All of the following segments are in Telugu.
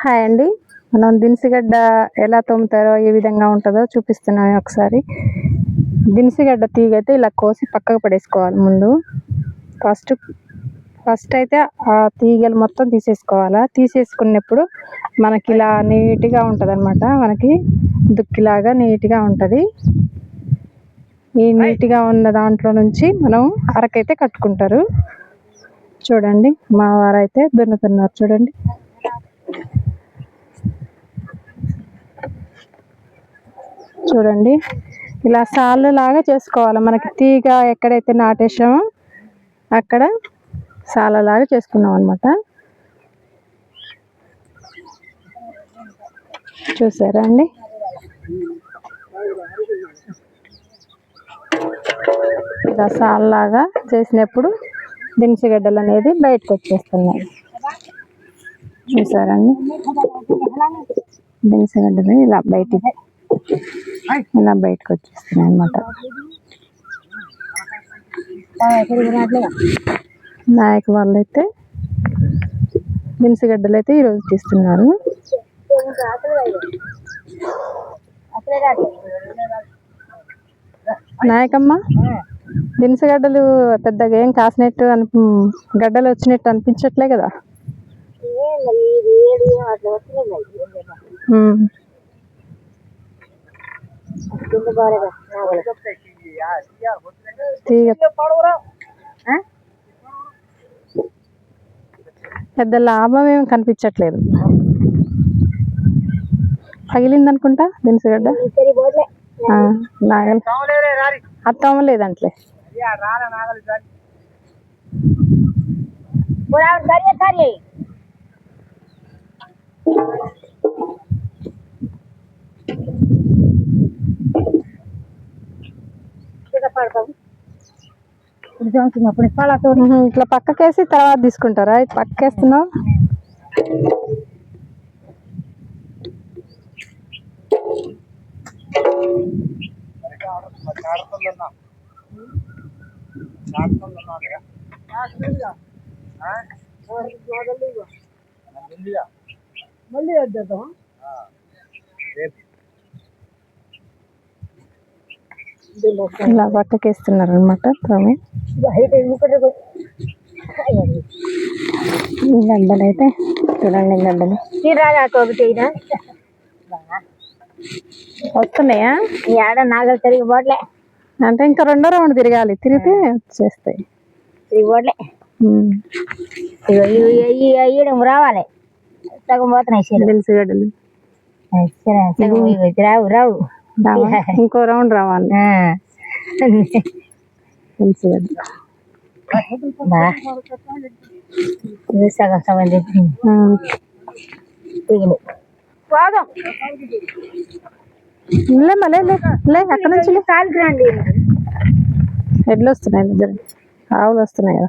హాయ్ అండి. మనం దినుసుగడ్డ ఎలా తోముతారో ఏ విధంగా ఉంటుందో చూపిస్తున్నాను ఒకసారి. దినుసుగడ్డ తీగ అయితే ఇలా కోసి పక్కకు పడేసుకోవాలి ముందు. ఫస్ట్ ఫస్ట్ అయితే ఆ తీగలు మొత్తం తీసేసుకోవాలా? తీసేసుకున్నప్పుడు మనకి ఇలా నీట్గా ఉంటుంది అనమాట మనకి దుక్కిలాగా నీట్గా ఉంటుంది. ఈ నీట్గా ఉన్న దాంట్లో నుంచి మనం అరకైతే కట్టుకుంటారు. చూడండి మా వారైతే దున్నుతున్నారు. చూడండి. చూడండి. ఇలా సాళ్ళు లాగా చేసుకోవాలి. మనకి తీగ ఎక్కడైతే నాటేసామో అక్కడ సాలలాగా చేసుకున్నాం అనమాట చూసారా అండి? ఇలా సాల్లాగా చేసినప్పుడు దినుసుగడ్డలు అనేది బయటకు వచ్చేస్తున్నాయి. చూసారండి దినుసుగడ్డలు ఇలా బయటికి ఇలా బయటకు వచ్చేస్తున్నాయి అన్నమాట. నాయక వాళ్ళు అయితే దినుసుగడ్డలు అయితే ఈరోజు తీస్తున్నారు. నాయకమ్మ దినుసుగడ్డలు పెద్దగా ఏం కాసినట్టు అనిపి గడ్డలు వచ్చినట్టు అనిపించట్లే కదా? పెద్ద లాభం ఏమి కనిపించట్లేదు. పగిలిందనుకుంటా దినుసుగడ్డ ఆ, నాగలి. అత్తమ్మ లేదంట్లే. ఉహు, ఇట్లా పక్కకేసి తర్వాత తీసుకుంటారా ఇటు పక్కకేస్తున్నావు ఇలా పక్కకేస్తున్నారు అనమాట గడ్డలు అయితే చూడండి గడ్డలు వస్తున్నాయా? ఆడ నాగలు తిరిగి పోట్లే అంటే ఇంకా రెండో రౌండ్ తిరగాలి. తిరిగితే వచ్చేస్తాయి. తిరిగి పోట్లే ఉమ్. ఇగో ఇవి ఇవి ఇయ్యడం రావాలి. సగం పోతున్నాయి దినుసు గడ్డలు రావు రావా? ఇంకో రౌండ్ రావాలి. సగం లే లే లే అక్కడ నుంచి రండి ఎడ్లు వస్తున్నాయి ఇద్దరు. ఆవులు వస్తున్నాయి కదా.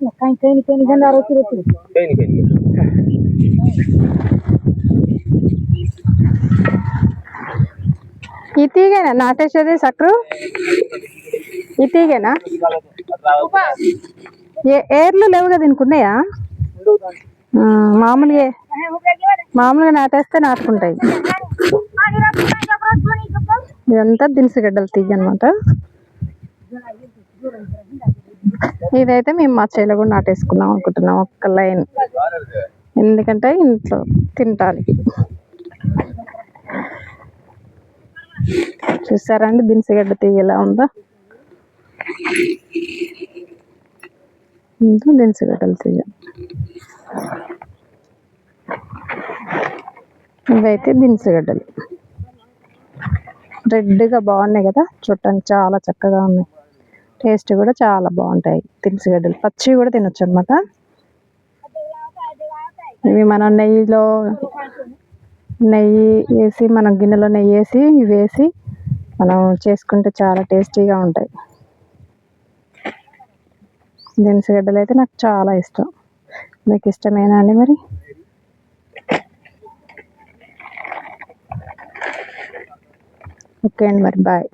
कहीं कहीं कहीं गंदा रोटी रोटी ಕೈನಿ ಕೈನಿ ఈ తీగేనా నాటేసేది సక్రు ఈ తీగేనా ఏ ఏర్లు లేవు కదా ఇంకున్నాయా ఆ, మామూలుగా మామూలుగా నాటేస్తే నాటుకుంటాయి ఇదంతా దినుసుగడ్డలు తీగ అనమాట ఇదైతే మేము మా చేలో కూడా నాటేసుకుందాం అనుకుంటున్నాం ఒక్క లైన్. ఎందుకంటే ఇంట్లో తింటానికి చూసారండి దినుసుగడ్డ తీగ ఎలా ఉందో? ఇది తీగ. ఇవైతే దినుసుగడ్డలు. రెడ్గా బాగున్నాయి కదా చూడటానికి చాలా చక్కగా ఉన్నాయి. టేస్ట్ కూడా చాలా బాగుంటాయి. దినుసుగడ్డలు పచ్చి కూడా తినొచ్చు అనమాట ఇవి మనం నెయ్యిలో నెయ్యి వేసి మనం గిన్నెలో నెయ్యి వేసి ఇవి వేసి మనం చేసుకుంటే చాలా టేస్టీగా ఉంటాయి. దినుసుగడ్డలు అయితే నాకు చాలా ఇష్టం. మీకు ఇష్టమేనా అండి మరి? ఓకే అండి మరి. బాయ్.